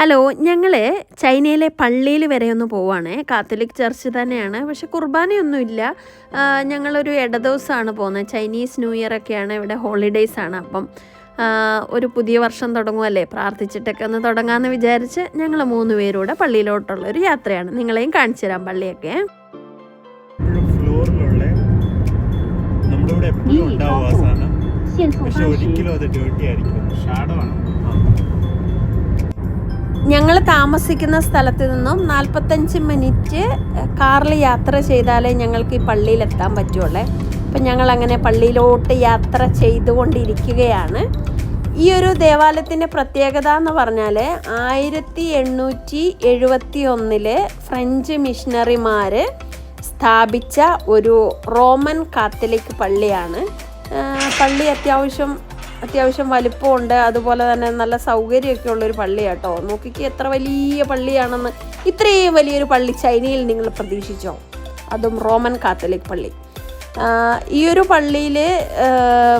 Hello ഞങ്ങൾ ചൈനയിലെ പള്ളിയിൽ വരെ ഒന്ന് പോവാണ്. കാത്തലിക് ചർച്ച് തന്നെയാണ്. പക്ഷെ കുർബാനയൊന്നുമില്ല. ഞങ്ങളൊരു ഇടദിവസമാണ് പോകുന്നത്. ചൈനീസ് ന്യൂ ഇയർ ഒക്കെയാണ് ഇവിടെ ഹോളിഡേയ്സ് ആണ്. അപ്പം ഒരു പുതിയ വർഷം തുടങ്ങുമല്ലേ പ്രാർത്ഥിച്ചിട്ടൊക്കെ ഒന്ന് തുടങ്ങാമെന്ന് വിചാരിച്ച് ഞങ്ങൾ മൂന്ന് പേരൂടെ പള്ളിയിലോട്ടുള്ള ഒരു യാത്രയാണ്. നിങ്ങളെയും കാണിച്ചു തരാം പള്ളിയൊക്കെ. നമ്മുടെ എപ്പോഴും ഉണ്ടാവും ആ പക്ഷെ ഒരിക്കലും അത് ഡ്യൂട്ടി ആയിരിക്കും ഷാഡോ ആണ്. ഞങ്ങൾ താമസിക്കുന്ന സ്ഥലത്ത് നിന്നും നാൽപ്പത്തഞ്ച് മിനിറ്റ് കാറിൽ യാത്ര ചെയ്താലേ ഞങ്ങൾക്ക് ഈ പള്ളിയിലെത്താൻ പറ്റുള്ളേ. അപ്പം ഞങ്ങൾ അങ്ങനെ പള്ളിയിലോട്ട് യാത്ര ചെയ്തുകൊണ്ടിരിക്കുകയാണ്. ഈ ഒരു ദേവാലയത്തിന്റെ പ്രത്യേകത എന്ന് പറഞ്ഞാൽ ആയിരത്തി എണ്ണൂറ്റി എഴുപത്തി ഒന്നിൽ ഫ്രഞ്ച് മിഷണറിമാർ സ്ഥാപിച്ച ഒരു റോമൻ കാത്തലിക് പള്ളിയാണ്. പള്ളി അത്യാവശ്യം അത്യാവശ്യം വലിപ്പമുണ്ട്. അതുപോലെ തന്നെ നല്ല സൗകര്യമൊക്കെ ഉള്ളൊരു പള്ളിയാട്ടോ. നോക്കിക്ക് എത്ര വലിയ പള്ളിയാണെന്ന് ഇത്രയും വലിയൊരു പള്ളി ചൈനയിൽ നിങ്ങൾ പ്രതീക്ഷിച്ചോ? അതും റോമൻ കാത്തലിക് പള്ളി. ഈ ഒരു പള്ളിയിൽ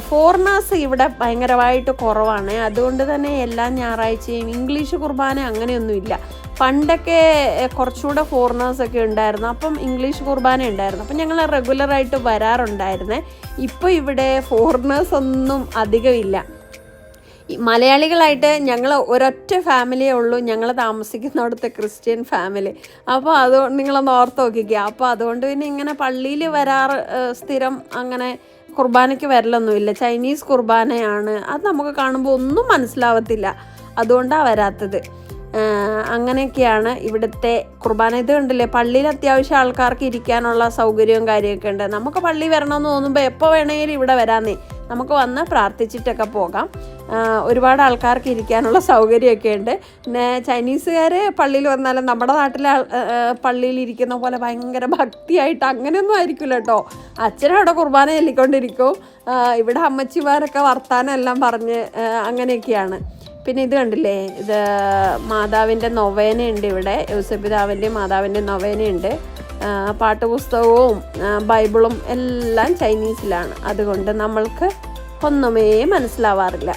ഫോറിനേഴ്സ് ഇവിടെ ഭയങ്കരമായിട്ട് കുറവാണ്. അതുകൊണ്ട് തന്നെ എല്ലാ ഞായറാഴ്ചയും ഇംഗ്ലീഷ് കുർബാന അങ്ങനെയൊന്നുമില്ല. പണ്ടൊക്കെ കുറച്ചുകൂടെ ഫോറിനേഴ്സൊക്കെ ഉണ്ടായിരുന്നു. അപ്പം ഇംഗ്ലീഷ് കുർബാന ഉണ്ടായിരുന്നു. അപ്പം ഞങ്ങൾ റെഗുലറായിട്ട് വരാറുണ്ടായിരുന്നേ. ഇപ്പോൾ ഇവിടെ ഫോറിനേഴ്സ് ഒന്നും അധികമില്ല മലയാളികളായിട്ട് ഞങ്ങൾ ഒരൊറ്റ ഫാമിലിയേ ഉള്ളൂ. ഞങ്ങൾ താമസിക്കുന്നിടത്തെ ക്രിസ്ത്യൻ ഫാമിലി അപ്പോൾ അത് നിങ്ങളൊന്ന് ഓർത്ത് നോക്കിക്കുക അപ്പോൾ അതുകൊണ്ട് പിന്നെ ഇങ്ങനെ പള്ളിയിൽ വരാറ് സ്ഥിരം അങ്ങനെ കുർബാനയ്ക്ക് വരലൊന്നുമില്ല. ചൈനീസ് കുർബാനയാണ്. അത് നമുക്ക് കാണുമ്പോൾ ഒന്നും മനസ്സിലാവത്തില്ല. അതുകൊണ്ടാണ് വരാത്തത്. അങ്ങനെയൊക്കെയാണ് ഇവിടുത്തെ കുർബാന. ഇത് കണ്ടില്ലേ? പള്ളിയിൽ അത്യാവശ്യം ആൾക്കാർക്ക് ഇരിക്കാനുള്ള സൗകര്യവും കാര്യമൊക്കെ ഉണ്ട്. നമുക്ക് പള്ളി വരണമെന്ന് തോന്നുമ്പോൾ എപ്പോൾ വേണമെങ്കിലും ഇവിടെ വരാമെന്നേ. നമുക്ക് വന്ന് പ്രാർത്ഥിച്ചിട്ടൊക്കെ പോകാം. ഒരുപാട് ആൾക്കാർക്ക് ഇരിക്കാനുള്ള സൗകര്യമൊക്കെ ഉണ്ട്. പിന്നെ ചൈനീസുകാർ പള്ളിയിൽ വന്നാലും നമ്മുടെ നാട്ടിലെ പള്ളിയിൽ ഇരിക്കുന്ന പോലെ ഭയങ്കര ഭക്തിയായിട്ട് അങ്ങനെയൊന്നും ആയിരിക്കില്ല കേട്ടോ. അച്ഛനവിടെ കുർബാന ചൊല്ലിക്കൊണ്ടിരിക്കും. ഇവിടെ അമ്മച്ചിമാരൊക്കെ വർത്താനം എല്ലാം പറഞ്ഞ് അങ്ങനെയൊക്കെയാണ്. പിന്നെ ഇത് കണ്ടില്ലേ ഇത് മാതാവിന്റെ നൊവേനയുണ്ട് ഇവിടെ. യൂസഫിതാവിന്റെയും മാതാവിന്റെ നൊവേനയുണ്ട്. പാട്ടുപുസ്തകവും ബൈബിളും എല്ലാം ചൈനീസിലാണ്. അതുകൊണ്ട് നമ്മൾക്ക് ഒന്നുമേ മനസ്സിലാവാറില്ല.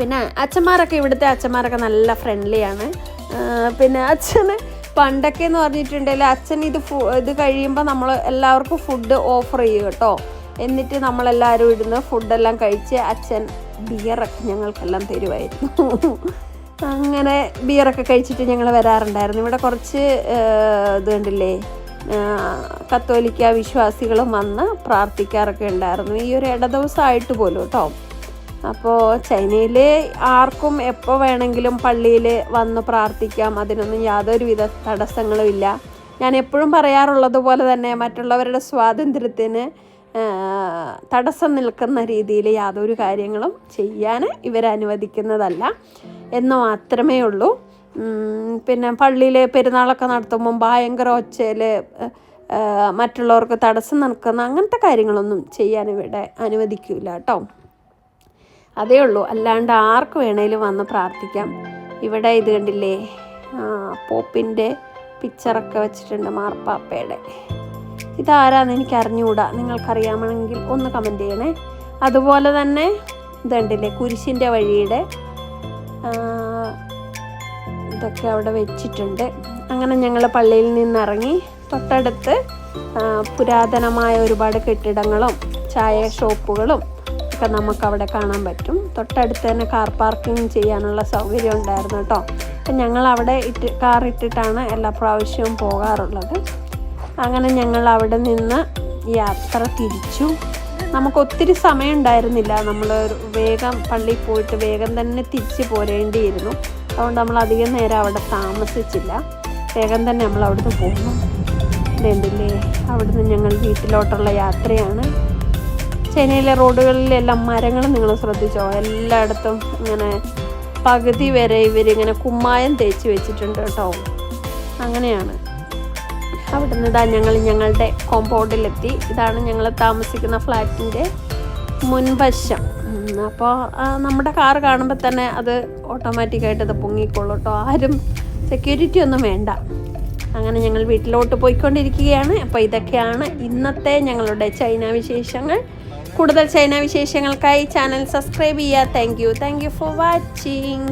പിന്നെ അച്ഛന്മാരൊക്കെ ഇവിടുത്തെ അച്ഛന്മാരൊക്കെ നല്ല ഫ്രണ്ട്ലിയാണ് പിന്നെ അച്ഛന് പണ്ടൊക്കെ എന്ന് പറഞ്ഞിട്ടുണ്ടെങ്കിൽ അച്ഛൻ ഇത് ഫു ഇത് കഴിയുമ്പോൾ നമ്മൾ എല്ലാവർക്കും ഫുഡ് ഓഫർ ചെയ്യും കേട്ടോ. എന്നിട്ട് നമ്മളെല്ലാവരും ഇടുന്ന് ഫുഡെല്ലാം കഴിച്ച് അച്ഛൻ ബിയറൊക്കെ ഞങ്ങൾക്കെല്ലാം തരുമായിരുന്നു അങ്ങനെ ബിയറൊക്കെ കഴിച്ചിട്ട് ഞങ്ങൾ വരാറുണ്ടായിരുന്നു. ഇവിടെ കുറച്ച് ഇതുണ്ടല്ലേ ഇത് കണ്ടില്ലേ കത്തോലിക്ക വിശ്വാസികളും വന്ന് പ്രാർത്ഥിക്കാറൊക്കെ ഉണ്ടായിരുന്നു. ഈ ഒരു ഇടദിവസമായിട്ട് പോലും കേട്ടോ. അപ്പോൾ ചൈനയിൽ ആർക്കും എപ്പോൾ വേണമെങ്കിലും പള്ളിയിൽ വന്ന് പ്രാർത്ഥിക്കാം. അതിനൊന്നും യാതൊരുവിധ തടസ്സങ്ങളും ഇല്ല. ഞാൻ എപ്പോഴും പറയാറുള്ളത് പോലെ തന്നെ മറ്റുള്ളവരുടെ സ്വാതന്ത്ര്യത്തിന് തടസ്സം നിൽക്കുന്ന രീതിയിൽ യാതൊരു കാര്യങ്ങളും ചെയ്യാൻ ഇവരനുവദിക്കുന്നതല്ല എന്ന് മാത്രമേ ഉള്ളൂ. പിന്നെ പള്ളിയിൽ പെരുന്നാളൊക്കെ നടത്തുമ്പം ഭയങ്കര ഒച്ചയിൽ മറ്റുള്ളവർക്ക് തടസ്സം നിൽക്കുന്ന അങ്ങനത്തെ കാര്യങ്ങളൊന്നും ചെയ്യാൻ ഇവിടെ അനുവദിക്കില്ല കേട്ടോ. അതേ ഉള്ളൂ. അല്ലാണ്ട് ആർക്ക് വേണേലും വന്ന് പ്രാർത്ഥിക്കാം. ഇവിടെ ഇത് കണ്ടില്ലേ? പോപ്പിന്റെ പിക്ചറൊക്കെ വെച്ചിട്ടുണ്ട് മാർപ്പാപ്പയുടെ. ഇതാരാന്ന് എനിക്ക് അറിഞ്ഞുകൂടാ നിങ്ങൾക്കറിയാമെങ്കിൽ ഒന്ന് കമന്റ് ചെയ്യണേ. അതുപോലെ തന്നെ ഇതുണ്ടല്ലേ കുരിശിന്റെ വഴിയുടെ ഇതൊക്കെ അവിടെ വെച്ചിട്ടുണ്ട്. അങ്ങനെ ഞങ്ങൾ പള്ളിയിൽ നിന്നിറങ്ങി തൊട്ടടുത്ത് പുരാതനമായ ഒരുപാട് കെട്ടിടങ്ങളും ചായ ഷോപ്പുകളും ഒക്കെ നമുക്ക് അവിടെ കാണാൻ പറ്റും. തൊട്ടടുത്ത് തന്നെ കാർ പാർക്കിംഗ് ചെയ്യാനുള്ള സൗകര്യം ഉണ്ടായിരുന്നു കേട്ടോ. അപ്പം ഞങ്ങൾ അവിടെ ഇട്ട് കാർ ഇട്ടിട്ടാണ് എല്ലാ പ്രാവശ്യവും പോകാറുള്ളത്. അങ്ങനെ ഞങ്ങൾ അവിടെ നിന്ന് യാത്ര തിരിച്ചു. നമുക്ക് ഒത്തിരി സമയം ഉണ്ടായിരുന്നില്ല. നമ്മൾ വേഗം പള്ളിയിൽ പോയിട്ട് വേഗം തന്നെ തിരിച്ച് പോരേണ്ടിയിരുന്നു. അതുകൊണ്ട് നമ്മൾ അധികം നേരം അവിടെ താമസിച്ചില്ല. വേഗം തന്നെ നമ്മൾ അവിടുന്ന് പോകുന്നു അവിടുന്ന് ഞങ്ങൾ വീട്ടിലോട്ടുള്ള യാത്രയാണ്. ചൈനയിലെ റോഡുകളിലെല്ലാം മരങ്ങൾ നിങ്ങൾ ശ്രദ്ധിച്ചോ? എല്ലായിടത്തും ഇങ്ങനെ പകുതി വരെ ഇവരിങ്ങനെ കുമ്മായം തേച്ച് വെച്ചിട്ടുണ്ട് കേട്ടോ. അങ്ങനെയാണ്. അവിടുന്ന് ഇതാ ഞങ്ങൾ ഞങ്ങളുടെ കോമ്പൗണ്ടിലെത്തി. ഇതാണ് ഞങ്ങൾ താമസിക്കുന്ന ഫ്ലാറ്റിന്റെ മുൻവശം. അപ്പോൾ നമ്മുടെ കാർ കാണുമ്പോൾ തന്നെ അത് ഓട്ടോമാറ്റിക്കായിട്ട് അത് പൊങ്ങിക്കോളൂ കേട്ടോ. ആരും സെക്യൂരിറ്റി ഒന്നും വേണ്ട. അങ്ങനെ ഞങ്ങൾ വീട്ടിലോട്ട് പോയിക്കൊണ്ടിരിക്കുകയാണ്. അപ്പോൾ ഇതൊക്കെയാണ് ഇന്നത്തെ ഞങ്ങളുടെ ചൈന വിശേഷങ്ങൾ. കൂടുതൽ ചൈന വിശേഷങ്ങൾക്കായി ചാനൽ സബ്സ്ക്രൈബ് ചെയ്യുക. Thank you thank you for watching